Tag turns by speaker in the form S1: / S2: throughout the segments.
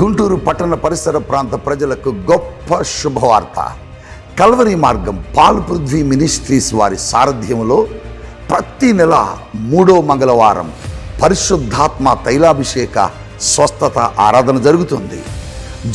S1: గుంటూరు పట్టణ పరిసర ప్రాంత ప్రజలకు గొప్ప శుభవార్త. కల్వరి మార్గం పాల్ పృథ్వీ మినిస్ట్రీస్ వారి సారథ్యంలో ప్రతి నెల మూడో మంగళవారం పరిశుద్ధాత్మ తైలాభిషేక స్వస్థత ఆరాధన జరుగుతుంది.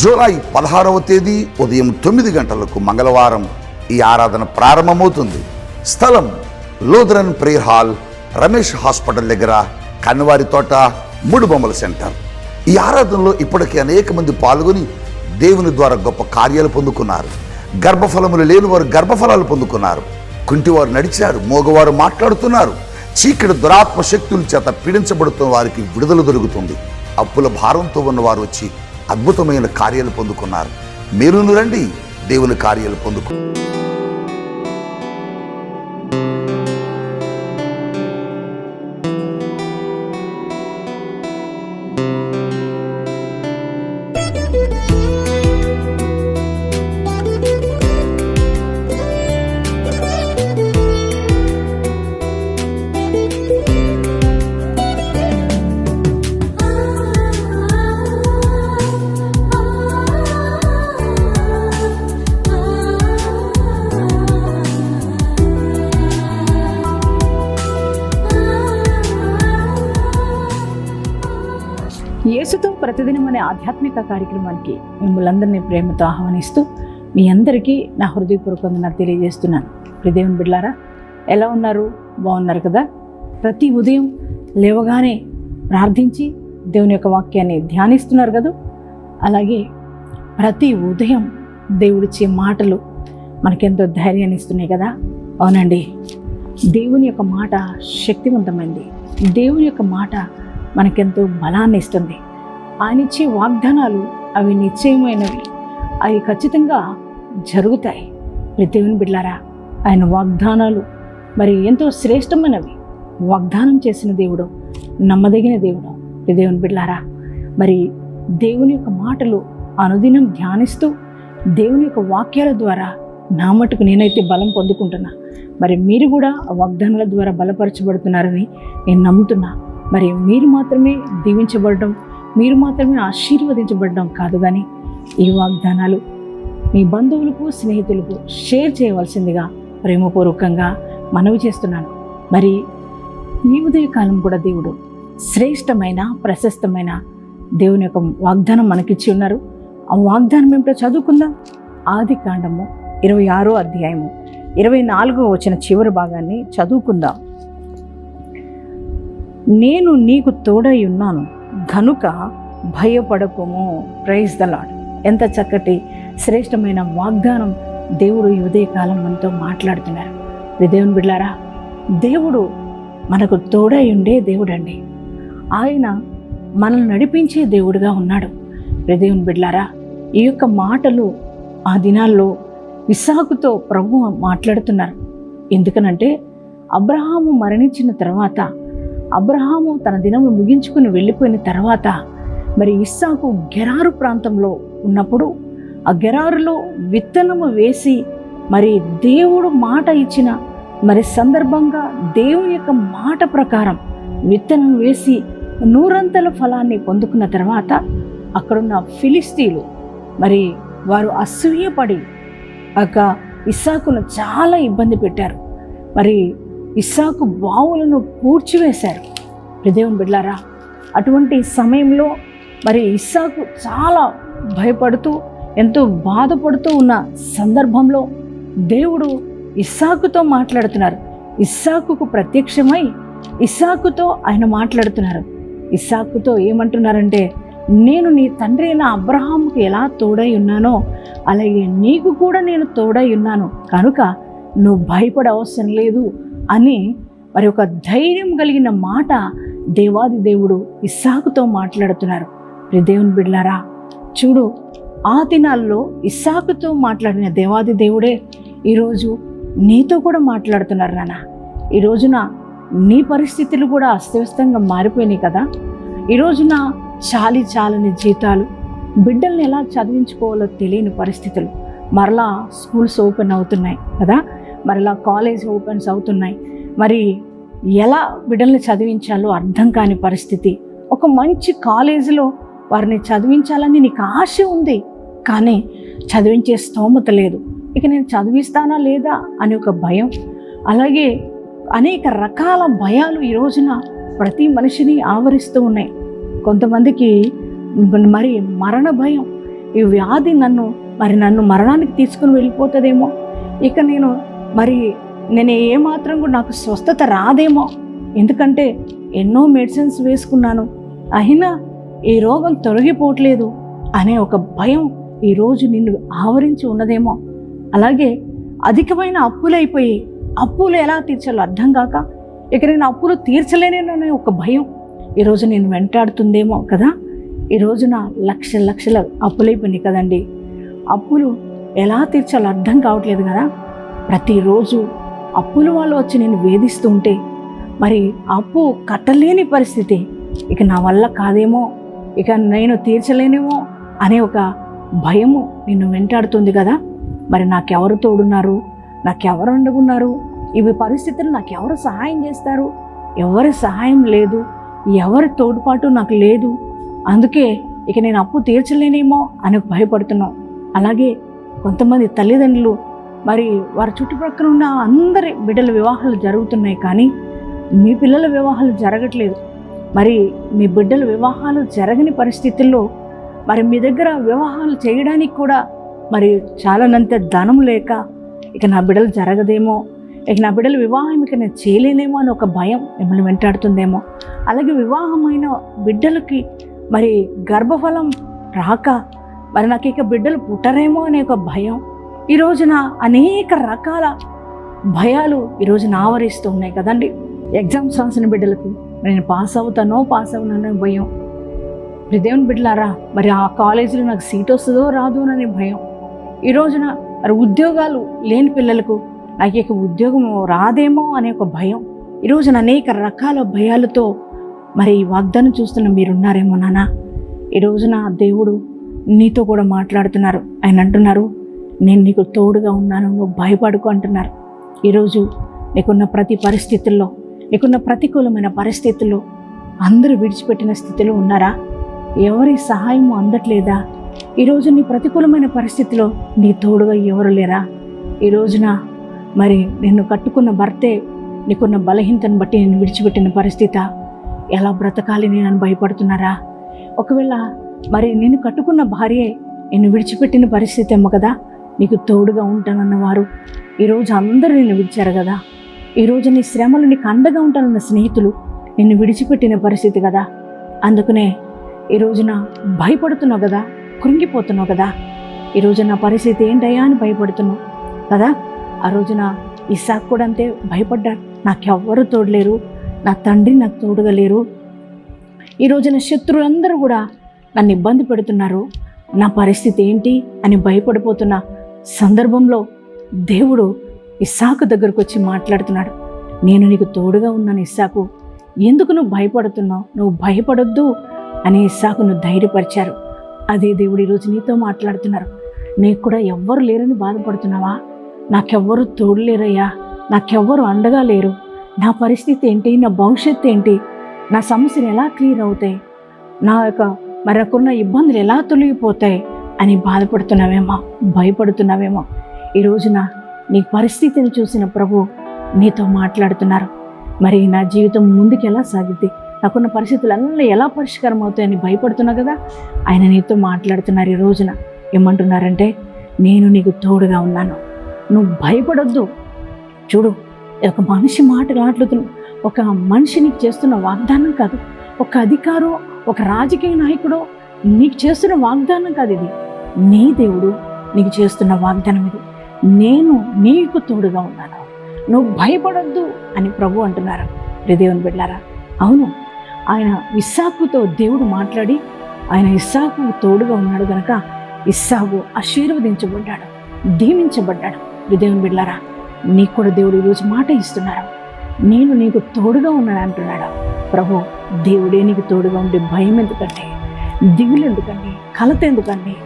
S1: జూలై పదహారవ తేదీ ఉదయం తొమ్మిది గంటలకు మంగళవారం ఈ ఆరాధన ప్రారంభమవుతుంది. స్థలం Lutheran prayer hall Ramesh hospital దగ్గర కన్వారి తోట మూడు బొమ్మల సెంటర్. ఈ ఆరాధనలో ఇప్పటికే అనేక మంది పాల్గొని దేవుని ద్వారా గొప్ప కార్యాలు పొందుకున్నారు. గర్భఫలములు లేని వారు గర్భఫలాలు పొందుకున్నారు. కుంటివారు నడిచారు మోగవారు మాట్లాడుతున్నారు. చీకటి దురాత్మ శక్తుల చేత పీడించబడుతున్న వారికి విడుదల దొరుకుతుంది. అప్పుల భారంతో ఉన్నవారు వచ్చి అద్భుతమైన కార్యాలు పొందుకున్నారు. మీరును రండి దేవుని కార్యాలు పొందుకు
S2: ఉదయం అనే ఆధ్యాత్మిక కార్యక్రమానికి మిమ్మల్ని అందరినీ ప్రేమతో ఆహ్వానిస్తూ మీ అందరికీ నా హృదయపూర్వకంగా తెలియజేస్తున్నాను. హృదయం బిడ్లారా ఎలా ఉన్నారు? బాగున్నారు కదా? ప్రతి ఉదయం లేవగానే ప్రార్థించి దేవుని యొక్క వాక్యాన్ని ధ్యానిస్తున్నారు కదా? అలాగే ప్రతి ఉదయం దేవుడిచ్చే మాటలు మనకెంతో ధైర్యాన్ని ఇస్తున్నాయి కదా? అవునండి. దేవుని యొక్క మాట శక్తివంతమైంది. దేవుని యొక్క మాట మనకెంతో బలాన్ని ఇస్తుంది. ఆయన ఇచ్చే వాగ్దానాలు అవి నిశ్చయమైనవి. అవి ఖచ్చితంగా జరుగుతాయి. ప్రతివిని బిడ్లారా ఆయన వాగ్దానాలు మరి ఎంతో శ్రేష్టమైనవి. వాగ్దానం చేసిన దేవుడు నమ్మదగిన దేవుడు. ప్రతి దేవుని బిడ్లారా మరి దేవుని యొక్క మాటలు అనుదినం ధ్యానిస్తూ దేవుని యొక్క వాక్యాల ద్వారా నా మటుకు నేనైతే బలం పొందుకుంటున్నా. మరి మీరు కూడా ఆ వాగ్దానాల ద్వారా బలపరచబడుతున్నారని నేను నమ్ముతున్నా. మరి మీరు మాత్రమే దీవించబడడం మీరు మాత్రమే ఆశీర్వదించబడడం కాదు కానీ ఈ వాగ్దానాలు మీ బంధువులకు స్నేహితులకు షేర్ చేయవలసిందిగా ప్రేమపూర్వకంగా మనవి చేస్తున్నాను. మరి ఈ ఉదయకాలం కూడా దేవుడు శ్రేష్టమైన ప్రశస్తమైన దేవుని యొక్క వాగ్దానం మనకిచ్చి ఉన్నారు. ఆ వాగ్దానం ఏమిటో చదువుకుందాం. ఆది కాండము ఇరవై ఆరో అధ్యాయము ఇరవై నాలుగో వచ్చిన చివరి భాగాన్ని చదువుకుందాం. నేను నీకు తోడై ఉన్నాను. కనుక భయపడకుము. ప్రైజ్ ద లాడ్ ఎంత చక్కటి శ్రేష్టమైన వాగ్దానం దేవుడు ఈ ఉదయకాలం మనతో మాట్లాడుతున్నారు. దేవుని బిడ్లారా దేవుడు మనకు తోడై ఉండే దేవుడండి. ఆయన మనల్ని నడిపించే దేవుడుగా ఉన్నాడు. దేవుని బిడ్లారా ఈ యొక్క మాటలు ఆ దినాల్లో విశాఖతో ప్రభు మాట్లాడుతున్నారు. ఎందుకనంటే అబ్రహాము మరణించిన తర్వాత అబ్రహాము తన దినము ముగించుకుని వెళ్ళిపోయిన తర్వాత మరి ఇస్సాకు గెరారు ప్రాంతంలో ఉన్నప్పుడు ఆ గెరారులో విత్తనము వేసి మరి దేవుడు మాట ఇచ్చిన మరి సందర్భంగా దేవుని యొక్క మాట ప్రకారం విత్తనం వేసి నూరంతల ఫలాన్ని పొందుకున్న తర్వాత అక్కడున్న ఫిలిస్తీన్లు మరి వారు అసూయపడి ఒక ఇస్సాకును చాలా ఇబ్బంది పెట్టారు. మరి ఇస్సాకు బావులను పూడ్చివేశారు హృదయం బిడ్లారా అటువంటి సమయంలో మరి ఇస్సాకు చాలా భయపడుతూ ఎంతో బాధపడుతూ ఉన్న సందర్భంలో దేవుడు ఇస్సాకుతో మాట్లాడుతున్నారు. ఇస్సాకుకు ప్రత్యక్షమై ఇస్సాకుతో ఆయన మాట్లాడుతున్నారు. ఇస్సాకుతో ఏమంటున్నారంటే నేను నీ తండ్రి అయిన అబ్రహాంకి ఎలా తోడై ఉన్నానో అలాగే నీకు కూడా నేను తోడై ఉన్నాను. కనుక నువ్వు భయపడ అవసరం లేదు. అని మరి ఒక ధైర్యం కలిగిన మాట దేవాది దేవుడు ఇస్సాకుతో మాట్లాడుతున్నారు. దేవుని బిడ్లారా చూడు ఆ దినాల్లో ఇస్సాకుతో మాట్లాడిన దేవాది దేవుడే ఈరోజు నీతో కూడా మాట్లాడుతున్నారు నాన్న. ఈ రోజున నీ పరిస్థితులు కూడా అస్తవ్యస్తంగా మారిపోయినాయి కదా. ఈ రోజున చాలి చాలని జీతాలు బిడ్డల్ని ఎలా చదివించుకోవాలో తెలియని పరిస్థితులు మరలా స్కూల్స్ ఓపెన్ అవుతున్నాయి కదా. మరలా కాలేజ్ ఓపెన్స్ అవుతున్నాయి. మరి ఎలా బిడ్డల్ని చదివించాలో అర్థం కాని పరిస్థితి. ఒక మంచి కాలేజీలో వారిని చదివించాలని నీకు ఆశ ఉంది. కానీ చదివించే స్తోమత లేదు. ఇక నేను చదివిస్తానా లేదా అని ఒక భయం. అలాగే అనేక రకాల భయాలు ఈ రోజున ప్రతి మనిషిని ఆవరిస్తూ ఉన్నాయి. కొంతమందికి మరి మరణ భయం. ఈ వ్యాధి నన్ను మరి నన్ను మరణానికి తీసుకుని వెళ్ళిపోతుందేమో. ఇక నేను మరి నేను ఏమాత్రం కూడా నాకు స్వస్థత రాదేమో. ఎందుకంటే ఎన్నో మెడిసిన్స్ వేసుకున్నాను. అయినా ఈ రోగం తొలగిపోవట్లేదు అనే ఒక భయం ఈరోజు నిన్ను ఆవరించి ఉన్నదేమో. అలాగే అధికమైన అప్పులైపోయి అప్పులు ఎలా తీర్చాలో అర్థం కాక ఇక నేను అప్పులు తీర్చలేననే ఒక భయం ఈరోజు నేను వెంటాడుతుందేమో కదా. ఈరోజున లక్ష లక్షల అప్పులైపోయినాయి కదండి. అప్పులు ఎలా తీర్చాలో అర్థం కావట్లేదు కదా. ప్రతిరోజు అప్పుల వాళ్ళు వచ్చి నేను వేధిస్తూ ఉంటే మరి అప్పు కట్టలేని పరిస్థితి. ఇక నా వల్ల కాదేమో ఇక నేను తీర్చలేనేమో అనే ఒక భయము నిన్ను వెంటాడుతుంది కదా. మరి నాకెవరు తోడున్నారు? నాకెవరు అండగున్నారు? ఇవి పరిస్థితులు నాకెవరు సహాయం చేస్తారు? ఎవరి సహాయం లేదు? ఎవరి తోడ్పాటు నాకు లేదు? అందుకే ఇక నేను అప్పు తీర్చలేనేమో అని భయపడుతున్నాం అలాగే కొంతమంది తల్లిదండ్రులు మరి వారి చుట్టుపక్కల ఉన్న అందరి బిడ్డల వివాహాలు జరుగుతున్నాయి కానీ మీ పిల్లల వివాహాలు జరగట్లేదు. మరి మీ బిడ్డల వివాహాలు జరగని పరిస్థితుల్లో మరి మీ దగ్గర వివాహాలు చేయడానికి కూడా మరి చాలానంత ధనం లేక ఇక నా బిడ్డలు జరగదేమో ఇక నా బిడ్డల వివాహం ఇక నేను చేయలేనేమో అని ఒక భయం మిమ్మల్ని వెంటాడుతుందేమో. అలాగే వివాహమైన బిడ్డలకి మరి గర్భఫలం రాక మరి నాకు ఇక బిడ్డలు పుట్టరేమో అనే ఒక భయం ఈ రోజున అనేక రకాల భయాలు ఈరోజున ఆవరిస్తూ ఉన్నాయి కదండి. ఎగ్జామ్స్ రాసిన బిడ్డలకు నేను పాస్ అవుతానో పాస్ అవునానో భయం. మరి దేవుని బిడ్డలారా మరి ఆ కాలేజీలో నాకు సీట్ వస్తుందో రాదో అనే భయం. ఈ రోజున మరి ఉద్యోగాలు లేని పిల్లలకు నాకు ఇక ఉద్యోగం రాదేమో అనే ఒక భయం. ఈ రోజున అనేక రకాల భయాలతో మరి ఈ వాగ్దానం చూస్తున్న మీరున్నారేమో నాన్న. ఈ రోజున దేవుడు నీతో కూడా మాట్లాడుతున్నారు. ఆయన అంటున్నారు నేను నీకు తోడుగా ఉన్నాను నువ్వు భయపడుకు అంటున్నారు. ఈరోజు నీకున్న ప్రతి పరిస్థితుల్లో నీకున్న ప్రతికూలమైన పరిస్థితుల్లో అందరూ విడిచిపెట్టిన స్థితిలో ఉన్నారా? ఎవరి సహాయం అందట్లేదా? ఈరోజు నీ ప్రతికూలమైన పరిస్థితిలో నీ తోడుగా ఎవరు లేరా? ఈ రోజున మరి నిన్ను కట్టుకున్న భర్తే నీకున్న బలహీనతను బట్టి నేను విడిచిపెట్టిన పరిస్థితి ఎలా బ్రతకాలి నేను భయపడుతున్నారా? ఒకవేళ మరి నేను కట్టుకున్న భార్యే నేను విడిచిపెట్టిన పరిస్థితి ఏమో కదా? నీకు తోడుగా ఉంటానన్న వారు ఈరోజు అందరూ నిన్ను విడిచారు కదా. ఈరోజు నీ శ్రమలు నీకు అండగా ఉంటానన్న స్నేహితులు నిన్ను విడిచిపెట్టిన పరిస్థితి కదా. అందుకనే ఈ రోజున భయపడుతున్నావు కదా. కృంగిపోతున్నావు కదా. ఈరోజు నా పరిస్థితి ఏంటయ్యా అని భయపడుతున్నావు కదా. ఆ రోజున ఇసాక్ కూడా అంతే భయపడ్డాడు. నాకెవ్వరు తోడలేరు. నా తండ్రి నాకు తోడుగా లేరు. ఈ రోజున శత్రువులందరూ కూడా నన్ను ఇబ్బంది పెడుతున్నారు. నా పరిస్థితి ఏంటి అని భయపడిపోతున్న. సందర్భంలో దేవుడు ఇస్సాకు దగ్గరకు వచ్చి మాట్లాడుతున్నాడు. నేను నీకు తోడుగా ఉన్నాను ఇస్సాకు. ఎందుకు నువ్వు భయపడుతున్నావు? నువ్వు భయపడొద్దు అని ఇస్సాకును ధైర్యపరిచారు. అదే దేవుడు ఈరోజు నీతో మాట్లాడుతున్నారు. నీకు కూడా ఎవ్వరు లేరని బాధపడుతున్నావా? నాకెవ్వరు తోడు లేరయ్యా. నాకెవ్వరు అండగా లేరు. నా పరిస్థితి ఏంటి? నా భవిష్యత్తు ఏంటి? నా సమస్యలు ఎలా క్లియర్ అవుతాయి? నా యొక్క మరొకరున్న ఇబ్బందులు ఎలా తొలగిపోతాయి? అని బాధపడుతున్నావేమో భయపడుతున్నావేమో. ఈ రోజున నీ పరిస్థితిని చూసిన ప్రభు నీతో మాట్లాడుతున్నారు. మరి నా జీవితం ముందుకు ఎలా సాగుద్ది నాకున్న పరిస్థితులన్నీ ఎలా పరిష్కారం అవుతాయని భయపడుతున్నా కదా? ఆయన నీతో మాట్లాడుతున్నారు ఈ రోజున. ఏమంటున్నారంటే నేను నీకు తోడుగా ఉన్నాను. నువ్వు భయపడొద్దు. చూడు ఒక మనిషి మాట మాట్లాడుతున్న ఒక మనిషి నీకు చేస్తున్న వాగ్దానం కాదు. ఒక అధికారం ఒక రాజకీయ నాయకుడు నీకు చేస్తున్న వాగ్దానం కాదు ఇది. నీ దేవుడు నీకు చేస్తున్న వాగ్దానం ఇది. నేను నీకు తోడుగా ఉన్నాను. నువ్వు భయపడొద్దు అని ప్రభు అంటున్నారు. రే దేవుని బిడ్డారా అవును ఆయన ఇస్సాకుతో దేవుడు మాట్లాడి ఆయన ఇస్సాకు తోడుగా ఉన్నాడు కనుక ఇస్సాకు ఆశీర్వదించబడ్డాడు దీవించబడ్డాడు. రే దేవుని బిడ్డారా నీకు కూడా దేవుడు ఈరోజు మాట ఇస్తున్నారు. నేను నీకు తోడుగా ఉన్నాను అంటున్నాడు. ప్రభు దేవుడే నీకు తోడుగా ఉండే భయం ఎందుకండి? దిగులు ఎందుకండి? కలత ఎందుకండి?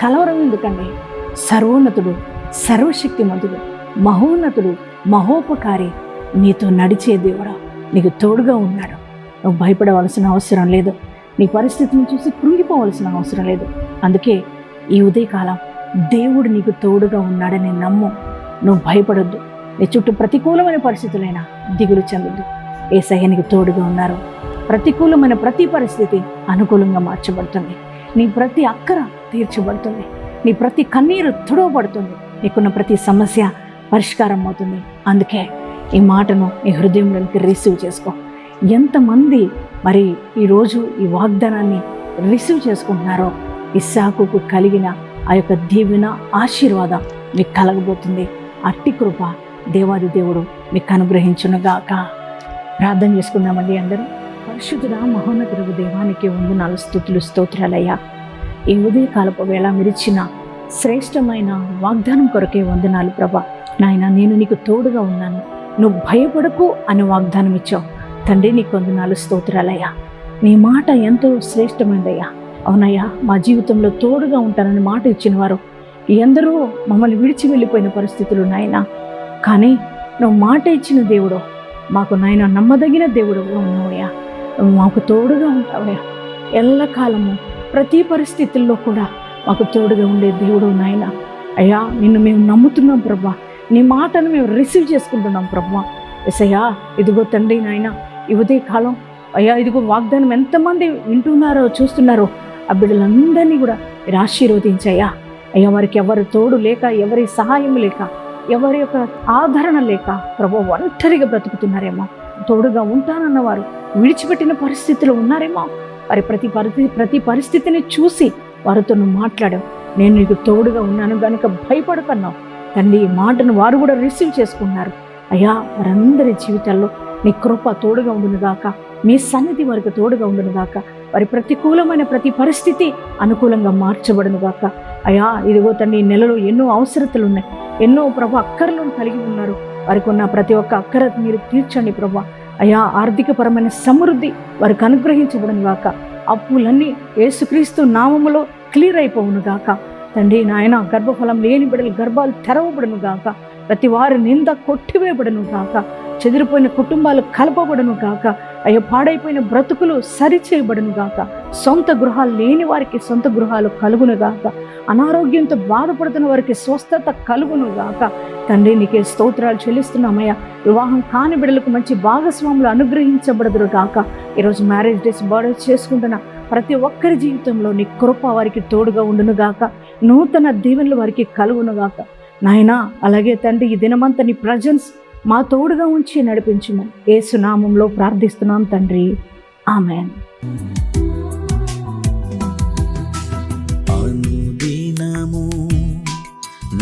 S2: కలవరం ఎందుకండి? సర్వోన్నతుడు సర్వశక్తిమంతుడు మహోన్నతుడు మహోపకారి నీతో నడిచే దేవుడు నీకు తోడుగా ఉన్నాడు. నువ్వు భయపడవలసిన అవసరం లేదు. నీ పరిస్థితిని చూసి కృంగిపోవలసిన అవసరం లేదు. అందుకే ఈ ఉదయకాలం దేవుడు నీకు తోడుగా ఉన్నాడని నమ్ము. నువ్వు భయపడొద్దు. నీ చుట్టూ ప్రతికూలమైన పరిస్థితులైనా దిగులు చెందొద్దు. ఏసయ్య నీకు తోడుగా ఉన్నారు. ప్రతికూలమైన ప్రతి పరిస్థితి అనుకూలంగా మార్చబడుతుంది. నీ ప్రతి అక్కర తీర్చబడుతుంది నీ ప్రతి కన్నీరు తుడవబడుతుంది. నీకున్న ప్రతి సమస్య పరిష్కారం అవుతుంది అందుకే ఈ మాటను నీ హృదయంలోనికి రిసీవ్ చేసుకో. ఎంతమంది మరి ఈరోజు ఈ వాగ్దానాన్ని రిసీవ్ చేసుకుంటున్నారో ఇస్సాకుకు కలిగిన ఆ యొక్క దీవెన ఆశీర్వాదం మీకు కలగబోతుంది. అట్టి కృప దేవాది దేవుడు మీకు అనుగ్రహించునుగాక. ప్రార్థన చేసుకుందామండి అందరూ. పరిశుద్ధుడా మహోన్నతుడు దేవానికి వందనాలు స్థుతులు స్తోత్రాలయ్యా. ఈ ఉదయకాలపు వేళ మీరిచ్చిన శ్రేష్టమైన వాగ్దానం కొరకే వందనాలు ప్రభా. నాయన నేను నీకు తోడుగా ఉన్నాను. నువ్వు భయపడకు అని వాగ్దానం ఇచ్చావు. తండ్రి నీకు వందనాలు స్తోత్రాలయ్యా. నీ మాట ఎంతో శ్రేష్టమైనదయ్యా అవునయ్యా మా జీవితంలో తోడుగా ఉంటానని మాట ఇచ్చిన వారు ఎందరో మమ్మల్ని విడిచి వెళ్ళిపోయిన పరిస్థితులు నాయనా. కానీ నువ్వు మాట ఇచ్చిన దేవుడు మాకు నాయన నమ్మదగిన దేవుడు ఉన్నావయ్యా. నువ్వు మాకు తోడుగా ఉంటావయ్యా. ఎల్లకాలము ప్రతి పరిస్థితుల్లో కూడా మాకు తోడుగా ఉండే దేవుడు నాయన. అయ్యా నిన్ను మేము నమ్ముతున్నాం ప్రభా. నీ మాటను మేము రిసీవ్ చేసుకుంటున్నాం ప్రభా. ఎసయ్యా ఇదిగో తండ్రి నాయన ఇవదే కాలం అయ్యా ఇదిగో వాగ్దానం ఎంతమంది వింటున్నారో చూస్తున్నారో ఆ బిడ్డలందరినీ కూడా మీరు ఆశీర్వదించయ్యా. అయ్యా వారికి ఎవరి తోడు లేక ఎవరి సహాయం లేక ఎవరి యొక్క ఆదరణ లేక ప్రభు ఒంటరిగా బ్రతుకుతున్నారేమో. తోడుగా ఉంటానన్న వారు విడిచిపెట్టిన పరిస్థితిలో ఉన్నారేమో. వారి ప్రతి పరిస్థితి ప్రతి పరిస్థితిని చూసి వారితో నువ్వు మాట్లాడావు. నేను నీకు తోడుగా ఉన్నాను కనుక భయపడకన్నావు. తండ్రి ఈ మాటను వారు కూడా రిసీవ్ చేసుకున్నారు. అయ్యా వారందరి జీవితాల్లో నీ కృప తోడుగా ఉండునుగాక మీ సన్నిధి వారికి తోడుగా ఉండునుగాక వారి ప్రతికూలమైన ప్రతి పరిస్థితి అనుకూలంగా మార్చబడునుగాక అయ్యా ఇదిగో తండ్రి ఈ నెలలో ఎన్నో అవసరతలు ఉన్నాయి ఎన్నో ప్రభు అక్కర్లను కలిగి ఉన్నారు. వారికి ఉన్న ప్రతి ఒక్క అక్కర మీరు తీర్చండి ప్రభా. అయా ఆర్థికపరమైన సమృద్ధి వారికి అనుగ్రహించబడను గాక అప్పులన్నీ యేసుక్రీస్తు నామములో క్లియర్ అయిపోవును గాక తండ్రి నాయన గర్భఫలం లేని బిడ్డలు గర్భాలు తెరవబడను గాక ప్రతి వారి నింద కొట్టివేయబడను గాక చెదిరిపోయిన కుటుంబాలు కలపబడును గాక అయ్యో పాడైపోయిన బ్రతుకులు సరిచేయబడును గాక సొంత గృహాలు లేని వారికి సొంత గృహాలు కలుగును గాక అనారోగ్యంతో బాధపడుతున్న వారికి స్వస్థత కలుగును గాక తండ్రి నీకే స్తోత్రాలు చెల్లిస్తున్నామయ్యా. వివాహం కాని బిడ్డలకు మంచి భాగస్వాములు అనుగ్రహించబడదురు గాక ఈరోజు మ్యారేజ్ డేస్ బర్త్డే చేసుకుంటున్న ప్రతి ఒక్కరి జీవితంలో నీ కృప వారికి తోడుగా ఉండును గాక నూతన దీవెనలు వారికి కలుగును గాక నాయనా అలాగే తండ్రి ఈ దినమంతా నీ ప్రజెన్స్ మా తోడుగా ఉంచి నడిపించమని ఏసునామంలో ప్రార్థిస్తున్నాం తండ్రి. ఆమెన్.